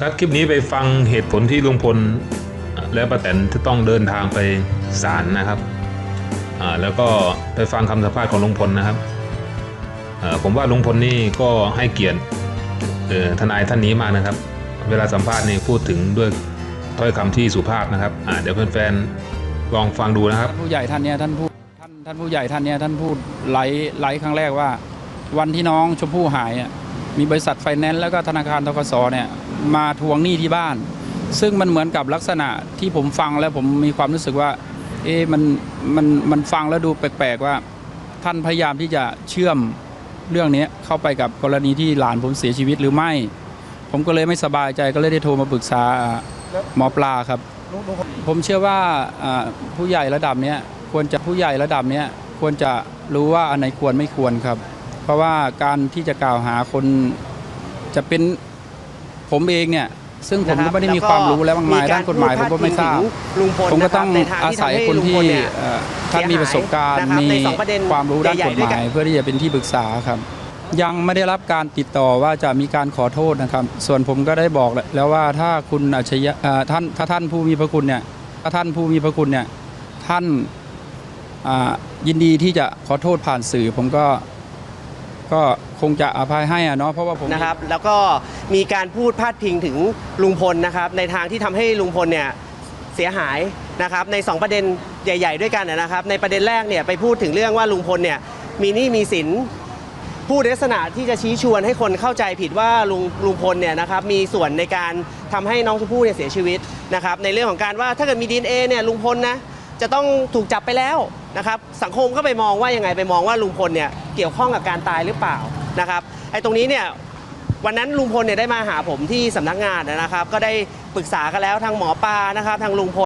ครับคลิปนี้ไปฟังเหตุผลที่ลุงพลและป้าแตนที่ต้องเดินทางไปศาลนะครับ แล้วก็ไปฟังคำสัมภาษณ์ของลุงพลนะครับ ผมว่าลุงพลนี่ก็ให้เกียรติทนายท่านนี้มากนะครับ เวลาสัมภาษณ์นี่พูดถึงด้วยถ้อยคำที่สุภาพนะครับเดี๋ยวแฟนๆลองฟังดูนะครับ ผู้ใหญ่ท่านเนี้ยท่านพูดท่านท่านผู้ใหญ่ท่านเนี้ยท่านพูดไลฟ์ไลฟ์ครั้งแรกว่า วันที่น้องชมพู่หายมีบริษัทไฟแนนซ์แล้วก็ธนาคารทกสเนี่ย มาทวงหนี้ที่บ้าน ซึ่งมันเหมือนกับลักษณะที่ผมฟังแล้วผมมีความรู้สึกว่า เอ๊ะมันมันมันฟังแล้วดูแปลกๆว่า ท่านพยายามที่จะเชื่อมเรื่องนี้เข้าไปกับกรณีที่หลานผมเสียชีวิตหรือไม่ ผมก็เลยไม่สบายใจก็เลยได้โทรมาปรึกษาหมอปลาครับ ผมเชื่อว่าผู้ใหญ่ระดับนี้ควรจะผู้ใหญ่ระดับนี้ควรจะรู้ว่าอันไหนควรไม่ควรครับ เพราะว่าการที่จะกล่าวหาคนจะเป็น ผมเองเนี่ยซึ่งผมก็ไม่ได้มีความรู้และมากมายด้านกฎหมายผมก็ไม่ทราบลุงพลผมก็ต้องในทางอาที่ศัยทำให้คนลุงที่พลเนี่ยเอ่อท่านมีประสบการณ์นะครับมีในสองประเด็นความรู้ด้านกฎใหญ่หๆด้วยกัมายนเพื่อที่จะเป็นที่ปรึกษาครับ ยังไม่ได้รับการติดต่อว่าจะมีการขอโทษนะครับ ส่วนผมก็ได้บอกแล้วว่าถ้าคุณอัจฉริยะเอ่อท่านถ้าท่านผู้มีพระคุณเนี่ยถ้าท่านผู้มีพระคุณเนี่ยท่านอ่ายินดีที่จะขอโทษผ่านสื่อ ผมก็ ก็คงจะอภัยให้อะเนาะเพราะว่าผมนะครับ แล้วก็มีการพูดพาดพิงถึงลุงพลนะครับ ในทางที่ทำให้ลุงพลเนี่ยเสียหายนะครับ ใน 2 ประเด็นใหญ่ ๆ ด้วยกันนะครับ ในประเด็นแรกเนี่ยไปพูดถึงเรื่องว่าลุงพลเนี่ยมีหนี้มีสินพูดในลักษณะที่จะชี้ชวนให้คนเข้าใจผิดว่าลุงลุงพลเนี่ยนะครับมีส่วนในการทำให้น้องชมพู่เนี่ยเสียชีวิตนะครับ ในเรื่องของการว่าถ้าเกิดมีดีเอเนี่ยลุงพลนะจะต้องถูกจับไปแล้ว นะครับสังคมก็ไปมองว่ายังไงไปมองว่าลุงพลเนี่ยเกี่ยวข้องกับการตายหรือเปล่านะครับไอ้ตรงนี้เนี่ยวันนั้นลุงพลเนี่ยได้มาหาผมที่สำนักงานนะครับ ก็ได้ปรึกษากันแล้วทางหมอปลานะครับทางลุงพล